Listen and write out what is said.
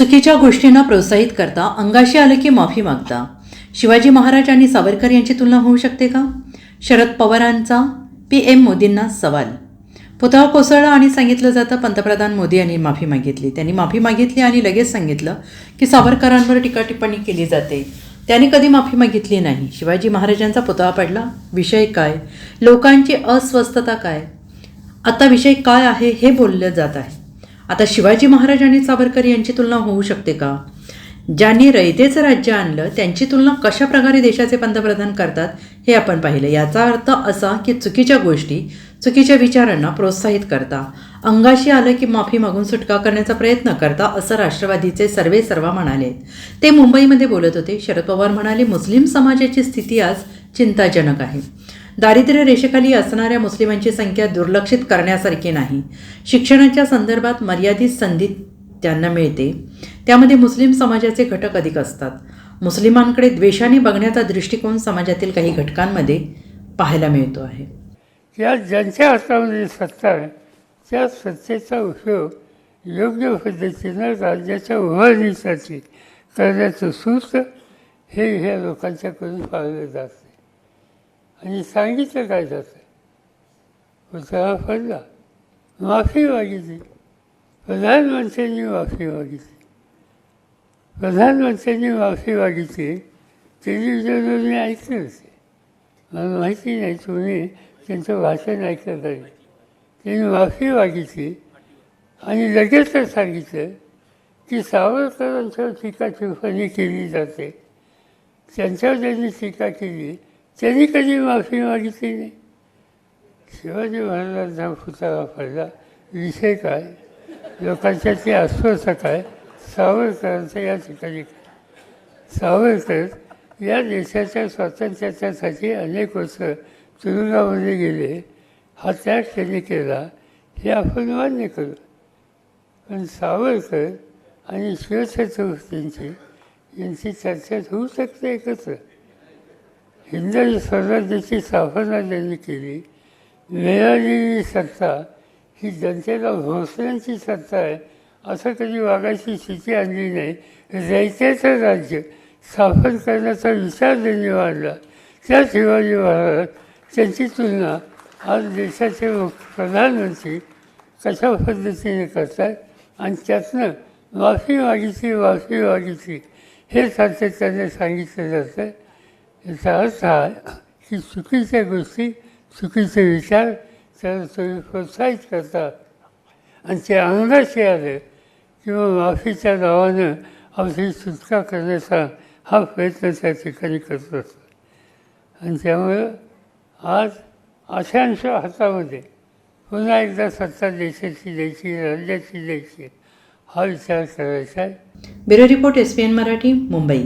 चुकीच्या गोष्टींना प्रोत्साहित करता अंगाशी आलं की माफी मागता. शिवाजी महाराज आणि सावरकर यांची तुलना होऊ शकते का? शरद पवारांचा पी एम मोदींना सवाल. पुतळा कोसळला आणि सांगितलं जातं पंतप्रधान मोदी यांनी माफी मागितली. त्यांनी माफी मागितली आणि लगेच सांगितलं की सावरकरांवर टीका टिप्पणी केली जाते. त्यांनी कधी माफी मागितली नाही. शिवाजी महाराजांचा पुतळा पडला. विषय काय? लोकांची अस्वस्थता काय? आता विषय काय आहे हे बोललं जात आहे. आता शिवाजी महाराज आणि सावरकर यांची तुलना होऊ शकते का? ज्यांनी रयतेचं राज्य आणलं त्यांची तुलना कशा प्रकारे देशाचे पंतप्रधान करतात हे आपण पाहिलं. याचा अर्थ असा की चुकीच्या गोष्टी चुकीच्या विचारांना प्रोत्साहित करता. अंगाशी आलं की माफी मागून सुटका करण्याचा प्रयत्न करता असं राष्ट्रवादीचे सर्वे सर्व म्हणाले. ते मुंबईमध्ये बोलत होते. शरद पवार म्हणाले मुस्लिम समाजाची स्थिती आज चिंताजनक आहे. दारिद्र्य रेषेखाली असणाऱ्या मुस्लिमांची संख्या दुर्लक्षित करण्यासारखी नाही. शिक्षणाच्या संदर्भात मर्यादित संधी त्यांना मिळते. त्यामध्ये मुस्लिम समाजाचे घटक अधिक असतात. मुस्लिमांकडे द्वेषाने बघण्याचा दृष्टिकोन समाजातील काही घटकांमध्ये पाहायला मिळतो आहे. या ज्यांच्या हातामध्ये सत्ता आहे त्या सत्तेचा उपयोग योग्य पद्धतीनं राज्याच्या उभारणीसाठी करण्याचं सूत्र हे ह्या लोकांच्याकडून पाळलं जाते आणि सांगितलं काय जातं? उत्साह पडला माफी मागितली. प्रधानमंत्र्यांनी माफी मागितली. प्रधानमंत्र्यांनी माफी मागितली. टेलिव्हिजनवर मी ऐकलं होते मला माहिती नाही. तुम्ही त्यांचं भाषण ऐकलं तरी. त्यांनी माफी मागितली आणि लगेचच सांगितलं की सावरकरांच्यावर टीका टिप्पणी केली जाते. त्यांच्यावर ज्यांनी टीका केली. त्यांनी कधी माफी मागितली नाही? शिवाजी महाराजांचा पुतळा पडला. विषय काय? लोकांच्या ते अस्वस्थ काय? सावरकरांचं या ठिकाणी काय? सावरकर या देशाच्या स्वातंत्र्यासाठी अनेक वर्ष तुरुंगामध्ये गेले. हा त्याग त्यांनी केला हे आपण मान्य करू. पण सावरकर आणि शिवछत्रपतींची यांची चर्चा होऊ शकते एकत्र. हिंदवी स्वराज्याची स्थापना त्यांनी केली मिळालेली सत्ता ही जनतेला भोसल्यांची सत्ता आहे असं कधी वागायची स्थिती आणली नाही रयतेचं राज्य स्थापन करण्याचा विचार त्यांनी मांडला त्या शिवाजी महाराज त्यांची तुलना आज देशाचे प्रधानमंत्री कशा पद्धतीने करतात आणि त्यातनं माफी मागितली माफी मागितली हे सातत्याने सांगितलं जातं. याचा अर्थ हा की चुकीच्या गोष्टी चुकीचे विचार त्याला तुम्ही प्रोत्साहित करतात. आणि ते अंगाशी आले किंवा माफीच्या नावानं आपली सुटका करण्याचा हा प्रयत्न त्या ठिकाणी करत असतो आणि त्यामुळं आज अशांच्या हातामध्ये पुन्हा एकदा सत्ता देशाची द्यायची राज्याची द्यायची हा विचार करायचा आहे. Bureau report S P N Marathi Mumbai.